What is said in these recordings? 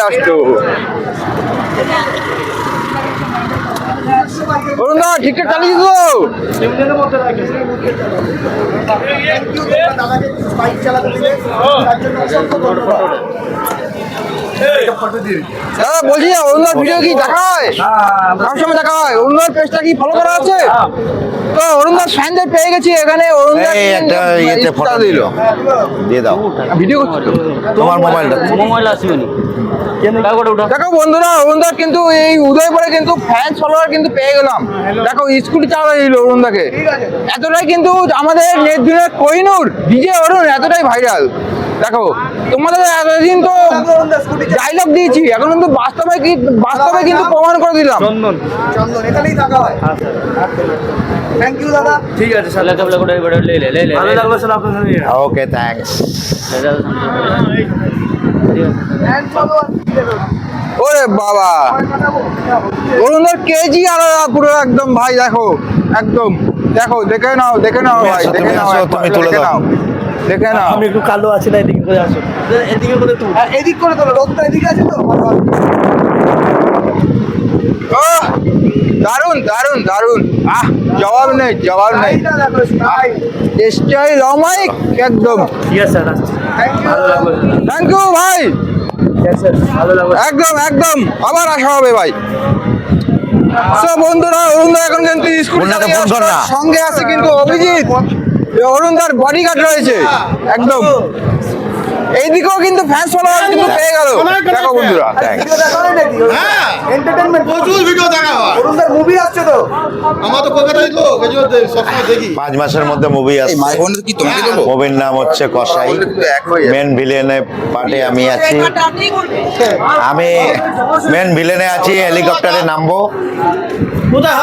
চলে আসতো দা ঠিকঠাক চালিয়ে দাদা বলছি অরুণদার ভিডিও কি দেখা হয় সবসময় দেখা হয় অরুণদার পেজটা কি ফলো করা আছে? তো অরুণদার ফ্যানদের পেয়ে গেছি এখানে অরুণদার একটা ইয়েতে ফটো দিল। দিয়ে দাও। ভিডিও করছি? তোমার মোবাইলটা মোবাইল কাগজটা উঠা দেখো বন্ধুরা অরুণদার কিন্তু এই উদয়পুরে কিন্তু ফ্যান ফলোয়ার কিন্তু পেয়ে গেলাম। দেখো স্কুটি দিল অরুণদাকে। এতটাই কিন্তু আমাদের নেট দিনের কোহিনুর ডিজে অরুণ এতটাই ভাইরাল দেখো তোমাদের এতদিন তো ডায়লগ দিয়েছি এখন কিন্তু বাস্তবে কি বাস্তবে কিন্তু প্রমাণ করে দিলাম। চন্দন। এখানেই থাকা হয়। থ্যাংক ইউ দাদা। লেখা বলে করে করে লে লে লে লে ভালো লাগল স্যার আপনার ওকে থ্যাঙ্কস ওরে বাবা। অরুণদার কেজি আলাদা পুরো একদম ভাই দেখো একদম। দেখো দেখে নাও দেখে নাও ভাই দেখে নাও তুমি তুলে দেখে নাও দেখে নাও। আমি একটু কালো আছি না এদিকে করে আসো। এদিকে করে তুই হ্যাঁ, এদিক করে তোলো রোদটা এদিকে আছে তো দারুণ দারুণ দারুণ আহ জবাব নেই জবাব নেই। স্টাইল অমাইক একদম। থ্যাংক ইউ ভাই। একদম একদম। আবার আসা হবে ভাই। সব বন্ধুরা অরুণদা এখন কিন্তু স্কুল। সঙ্গে আছে কিন্তু অভিজিৎ। অরুণদার বডিগার্ড রয়েছে। একদম। এইদিকেও কিন্তু ফ্যান ফলোয়ার কিন্তু পেয়ে গেল। দেখো বন্ধুরা হয় প্রচুর ভিডিও দেখা হয়। অরুণদার মুভি আসছে তো। আমার তো কলকাতায় জন্য সবসময় দেখি। পাঁচ মাসের মধ্যে মুভি আসছে। কি তোমাকে মুভির নাম হচ্ছে কসাই। মেন ভিলেনে পার্টে আমি আছি। আমি মেন ভিলেনে আছি হেলিকপ্টারে নামবো।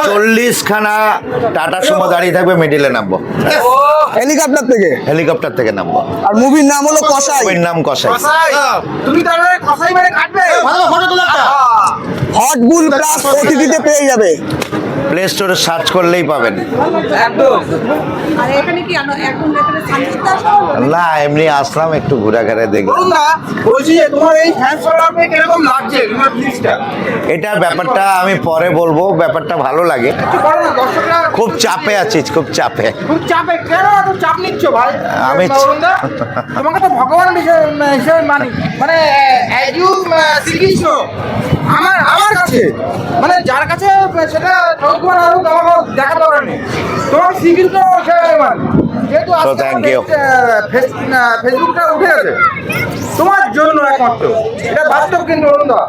চল্লিশ খানা টাটা সুমো দাঁড়িয়ে থাকবে মিডিলে নামবো। হেলিকপ্টার থেকে? হেলিকপ্টার থেকে নামবো। আর মুভির নাম হলো কষাই মুভির নাম কষাই তুমি তাহলে কষাই মেরে কাটবে? ভালো ফটো তোলা একটা। হট বুল প্লাস ওটিটিতে পেয়ে যাবে। প্লে স্টোরে সার্চ করলেই পাবেন? না এমনি আসলাম একটু ঘোরাঘুরে দেখি। এটা ব্যাপারটা আমি পরে বলব ব্যাপারটা ভালো লাগে। খুব চাপে আছি খুব চাপে। খুব চাপে? কেন এত চাপ নিচ্ছ ভাই? আমি- তোমাকে তো ভগবান হিসেবে মানি। মানে আমার আমার মানে যার কাছে সেটা আর আমাকে দেখা দরকার তোমার যেহেতু ফেসবুকটা উঠে গেছে। জন্য একমাত্র। এটা বাস্তব কিন্তু অরুণদা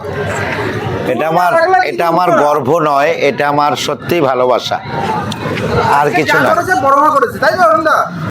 এটা আমার এটা আমার গর্ব নয় এটা আমার সত্যিই ভালোবাসা। আর কিছু না করেছে বড় করেছে তাই তো অরুণদা